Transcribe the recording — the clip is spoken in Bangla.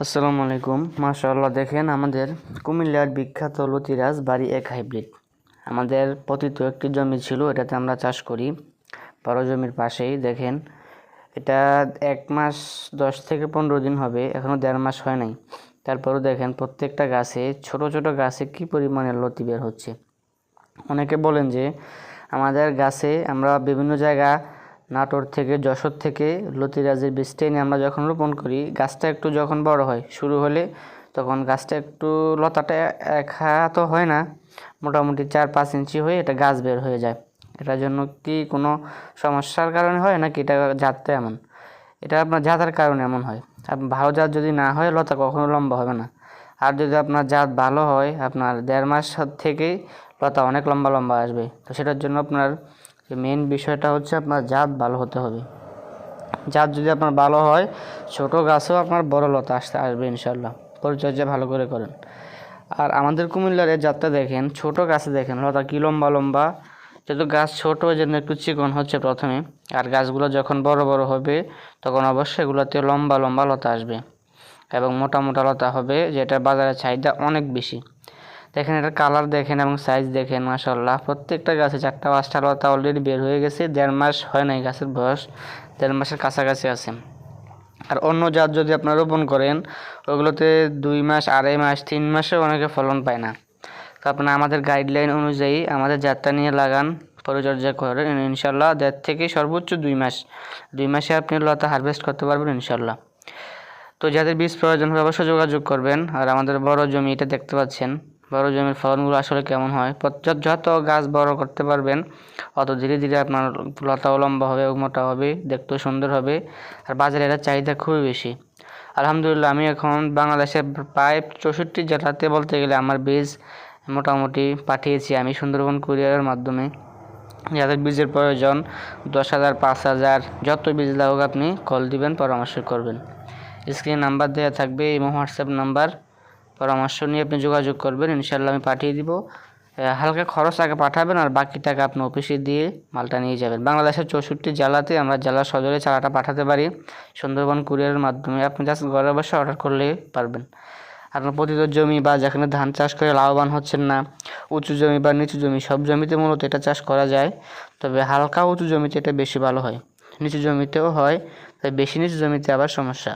আসসালামু আলাইকুম। মাশাআল্লাহ, দেখেন আমাদের কুমিল্লার বিখ্যাত লতিরাজ বাড়ি এক হাইব্রিড। আমাদের পতিত একটি জমি ছিল, এটাতে আমরা চাষ করি। বড় জমির পাশেই, দেখেন, এটা এক মাস দশ থেকে পনেরো দিন হবে এখনও দেড় মাস হয় নাই। তারপরেও দেখেন, প্রত্যেকটা গাছে, ছোট ছোট গাছে কি পরিমাণে লতি বের হচ্ছে। অনেকে বলেন যে, আমাদের গাছে আমরা বিভিন্ন জায়গা নাটোর থেকে যশোর থেকে লতিরাজের বীজটা এনে আমরা যখন রোপণ করি, গাছটা একটু যখন বড় হয়, শুরু হলে তখন গাছটা একটু লতাটা এক তো হয় না, মোটামুটি চার পাঁচ ইঞ্চি হয়ে এটা গাছ বের হয়ে যায়। এটার জন্য কি কোনো সমস্যার কারণে হয় নাকি এটা জাতটা এমন? এটা আপনার জাতের কারণে এমন হয়। আপনার ভালো জাত যদি না হয়, লতা কখনো লম্বা হবে না। আর যদি আপনার জাত ভালো হয়, আপনার দেড় মাস থেকেই লতা অনেক লম্বা লম্বা আসবে। তো সেটার জন্য আপনার মেন বিষয়টা হচ্ছে আপনার জাত ভালো হতে হবে। জাত যদি আপনার ভালো হয়, ছোট গাছেও আপনার বড় লতা আসতে আসবে ইনশাল্লাহ পরিচর্যা ভালো করে করেন। আর আমাদের কুমিল্লার এই জাতটা দেখেন, ছোট গাছে দেখেন, লতা কি লম্বা লম্বা। যেহেতু গাছ ছোট ওই জন্য একটু চিকন হচ্ছে প্রথমে। আর গাছগুলো যখন বড় বড় হবে, তখন অবশ্যই এগুলোতে লম্বা লম্বা লতা আসবে। এবং মোটা মোটা লতা হবে, যেটা বাজারে চাহিদা অনেক বেশি। দেখেন, এটার কালার দেখেন এবং সাইজ দেখেন মাসাল্লাহ প্রত্যেকটা গাছে চারটা, পাঁচটা লতা অলরেডি বের হয়ে গেছে। দেড় মাস হয় নাই গাছের বয়স, দেড় মাসের কাছাকাছি আছে। আর অন্য জাত যদি আপনারা রোপণ করেন, ওগুলোতে দুই মাস, আড়াই মাস, তিন মাসেও অনেকে ফলন পায় না। তো আপনার আমাদের গাইডলাইন অনুযায়ী আমাদের জাতটা নিয়ে লাগান, পরিচর্যা করেন ইনশাল্লাহ দেড় থেকে সর্বোচ্চ দুই মাস, দুই মাসে আপনি লতা হারভেস্ট করতে পারবেন ইনশাল্লাহ তো যাদের বীজ প্রয়োজন হবে, অবশ্যই যোগাযোগ করবেন। আর আমাদের বড় জমি এটা দেখতে পাচ্ছেন। বড় জমির ফলনগুলো আসলে কেমন হয়? যত গাছ বড় করতে পারবেন, অত ধীরে ধীরে আপনার লতাও লম্বা হবে মোটা হবে, দেখতেও সুন্দর হবে, আর বাজারে এটার চাহিদা খুবই বেশি। আলহামদুলিল্লাহ, আমি এখন বাংলাদেশের প্রায় চৌষট্টি জেলাতে বলতে গেলে আমার বীজ মোটামুটি পাঠিয়েছি আমি সুন্দরবন কুরিয়ারের মাধ্যমে। যাদের বীজের প্রয়োজন দশ হাজার, পাঁচ হাজার, যত বীজ লাগুক আপনি কল দিবেন, পরামর্শ করবেন। স্ক্রিনে নাম্বার দেওয়া থাকবে এই হোয়াটসঅ্যাপ নাম্বার। পরামর্শ নিয়ে আপনি যোগাযোগ করবেন ইনশাল্লাহ আমি পাঠিয়ে দিব। হালকা খরচ আগে পাঠাবেন আর বাকি টাকা আপনি অফিসে দিয়ে মালটা নিয়ে যাবেন। বাংলাদেশের চৌষট্টি জেলাতে আমরা জেলা সদরে চারাটা পাঠাতে পারি। সুন্দরবন কুরিয়ারের মাধ্যমে আপনি জাস্ট ঘরে বসে অর্ডার করলেই পারবেন। আপনার পতিত জমি বা যেখানে ধান চাষ করে লাভবান হচ্ছেন না, উঁচু জমি বা নিচু জমি, সব জমিতে মূলত এটা চাষ করা যায়। তবে হালকা উঁচু জমিতে এটা বেশি ভালো হয়। নিচু জমিতেও হয়, তাই বেশি নিচু জমিতে আবার সমস্যা।